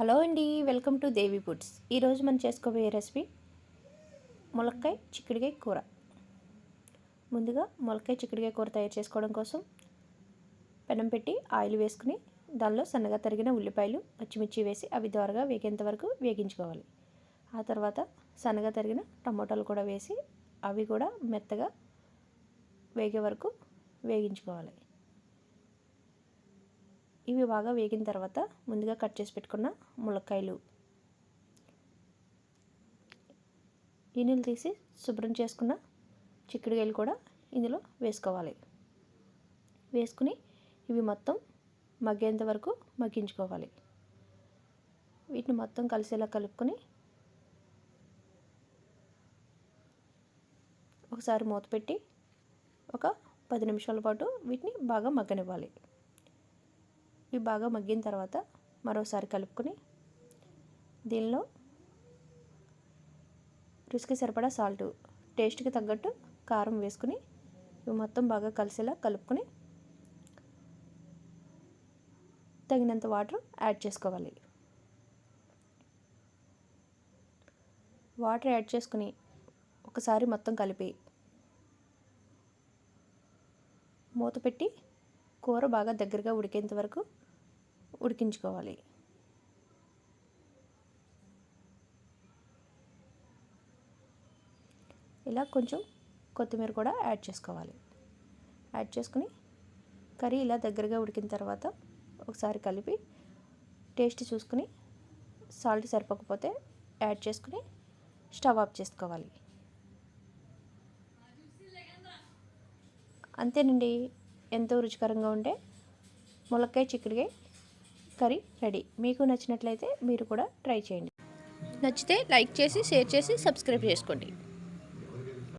Hello అండి welcome to Devi foods. ఈరోజు మనం చేసుకోబోయే రెసిపీ ములక్కాయ చిక్కుడుకాయ కూర. ముందుగా ములక్కాయ చిక్కుడుకాయ కూర తయారు చేసుకోవడం కోసం పెనం పెట్టి ఆయిల్ వేసుకుని దానిలో సన్నగా తరిగిన ఉల్లిపాయలు పచ్చిమిర్చి వేసి అవి ద్వారగా వేగేంత వరకు వేగించుకోవాలి. ఆ తర్వాత సన్నగా తరిగిన టమాటాలు కూడా వేసి అవి కూడా మెత్తగా వేగే వరకు వేగించుకోవాలి. ఇవి బాగా వేగిన తర్వాత ముందుగా కట్ చేసి పెట్టుకున్న ములక్కాయలు. ఈనెలు తీసి శుభ్రం చేసుకున్న చిక్కుడుకాయలు కూడా ఇందులో వేసుకోవాలి. వేసుకుని ఇవి మొత్తం మగ్గేంత వరకు మగ్గించుకోవాలి. వీటిని మొత్తం కలిసేలా కలుపుకొని ఒకసారి మూత పెట్టి ఒక పది నిమిషాల పాటు వీటిని బాగా మగ్గనివ్వాలి. ఇవి బాగా మగ్గిన తర్వాత మరోసారి కలుపుకొని దీనిలో రుచికి సరిపడా సాల్ట్ టేస్ట్కి తగ్గట్టు కారం వేసుకుని ఇవి మొత్తం బాగా కలిసేలా కలుపుకొని తగినంత వాటర్ యాడ్ చేసుకోవాలి. వాటర్ యాడ్ చేసుకుని ఒకసారి మొత్తం కలిపి మూత పెట్టి కూర బాగా దగ్గరగా ఉడికేంత వరకు ఉడికించుకోవాలి. ఇలా కొంచెం కొత్తిమీర కూడా యాడ్ చేసుకోవాలి. యాడ్ చేసుకుని కర్రీ ఇలా దగ్గరగా ఉడికిన తర్వాత ఒకసారి కలిపి టేస్ట్ చూసుకుని సాల్ట్ సరిపోకపోతే యాడ్ చేసుకుని స్టవ్ ఆఫ్ చేసుకోవాలి. అంతేనండి. ఎంతో రుచికరంగా ఉండే ములక్కాయ చిక్కుడుకాయ కర్రీ రెడీ. మీకు నచ్చినట్లయితే మీరు కూడా ట్రై చేయండి. నచ్చితే లైక్ చేసి షేర్ చేసి సబ్స్క్రైబ్ చేసుకోండి.